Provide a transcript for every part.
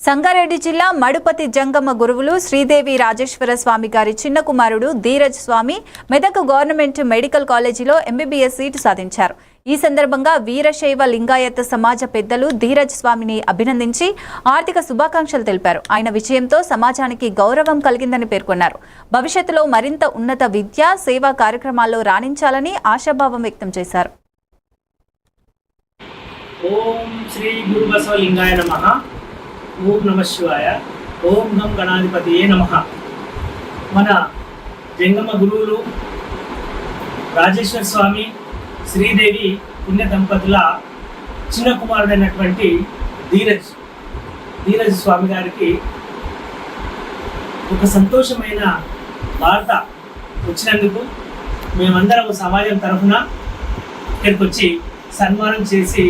సంగారెడ్డి జిల్లా మడుపతి జంగమ్మ గురువులు శ్రీదేవి రాజేశ్వర స్వామి గారి చిన్న కుమారుడు ధీరజ్ స్వామి మెదక్ గవర్నమెంట్ మెడికల్ కాలేజీలో ఎంబీబీఎస్ సీటు సాధించారు. ఈ సందర్భంగా వీరశైవ లింగాయత్ సమాజ పెద్దలు ధీరజ్ స్వామిని అభినందించి ఆర్థిక శుభాకాంక్షలు తెలిపారు. ఆయన విజయంతో సమాజానికి గౌరవం కలిగిందని పేర్కొన్నారు. భవిష్యత్తులో మరింత ఉన్నత విద్య సేవా కార్యక్రమాల్లో రాణించాలని ఆశాభావం వ్యక్తం చేశారు. ఓం శ్రీ గురు బసవలింగాయ నమః. ఓం నమ శివాయ. ఓం గం ఏ నమ. మన జంగమ గురువులు రాజేశ్వర స్వామి శ్రీదేవి పుణ్య దంపతుల చిన్న కుమారుడైనటువంటి ధీరజ్. ధీరజ్ స్వామి గారికి ఒక సంతోషమైన వార్త వచ్చినందుకు మేమందరం సమాజం తరఫున ఇక్కడికి వచ్చి సన్మానం చేసి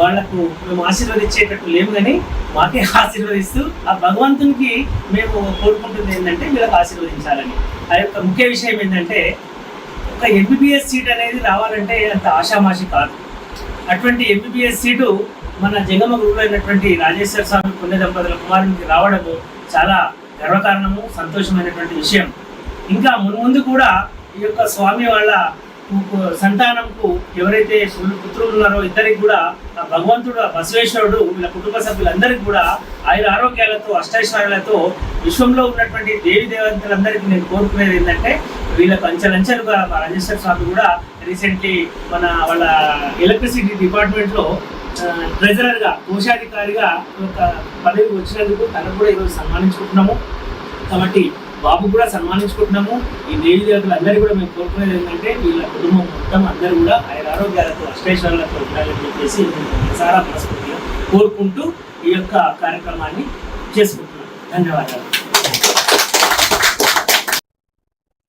వాళ్ళకు మేము ఆశీర్వదించేటట్టు లేము కానీ మాకే ఆశీర్వదిస్తూ ఆ భగవంతునికి మేము కోరుకుంటుంది ఏంటంటే వీళ్ళకి ఆశీర్వదించాలని. ఆ యొక్క ముఖ్య విషయం ఏంటంటే ఒక ఎంబీబీఎస్ సీట్ అనేది రావాలంటే అంత ఆషామాషి కాదు. అటువంటి ఎంబీబీఎస్ సీటు మన జంగమ గురువు అయినటువంటి రాజేశ్వర స్వామి పుణ్య దంపతుల కుమారునికి రావడము చాలా గర్వకారణము సంతోషమైనటువంటి విషయం. ఇంకా మున్ముందు కూడా ఈ యొక్క స్వామి వాళ్ళ సంతానంకు ఎవరైతే పుత్రులు ఉన్నారో ఇద్దరికి కూడా ఆ భగవంతుడు ఆ బసవేశ్వరుడు వీళ్ళ కుటుంబ సభ్యులందరికీ కూడా ఆయన ఆరోగ్యాలతో అష్టైశ్వర్యాలతో విశ్వంలో ఉన్నటువంటి దేవి దేవతలందరికీ నేను కోరుకునేది ఏంటంటే వీళ్ళకు అంచెలంచెలుగా మా రాజేశ్వర స్వామి కూడా రీసెంట్లీ మన వాళ్ళ ఎలక్ట్రిసిటీ డిపార్ట్మెంట్లో ట్రెజరర్గా కోశాధికారిగా ఒక పదవి వచ్చినందుకు తనకు కూడా ఈరోజు సన్మానించుకుంటున్నాము. కాబట్టి బాబు కూడా సన్మానించుకుంటున్నాము. ఈ దేవి దేవతలు అందరూ కూడా మేము కోరుకునేది ఏంటంటే వీళ్ళ కుటుంబం మొత్తం అందరూ కూడా ఆయన ఆరోగ్యాలతో అష్టేశ్వరాలతో ఉండాలని చెప్పేసి సారా మనస్ఫూర్తిగా కోరుకుంటూ ఈ యొక్క కార్యక్రమాన్ని చేసుకుంటున్నాం ధన్యవాదాలు.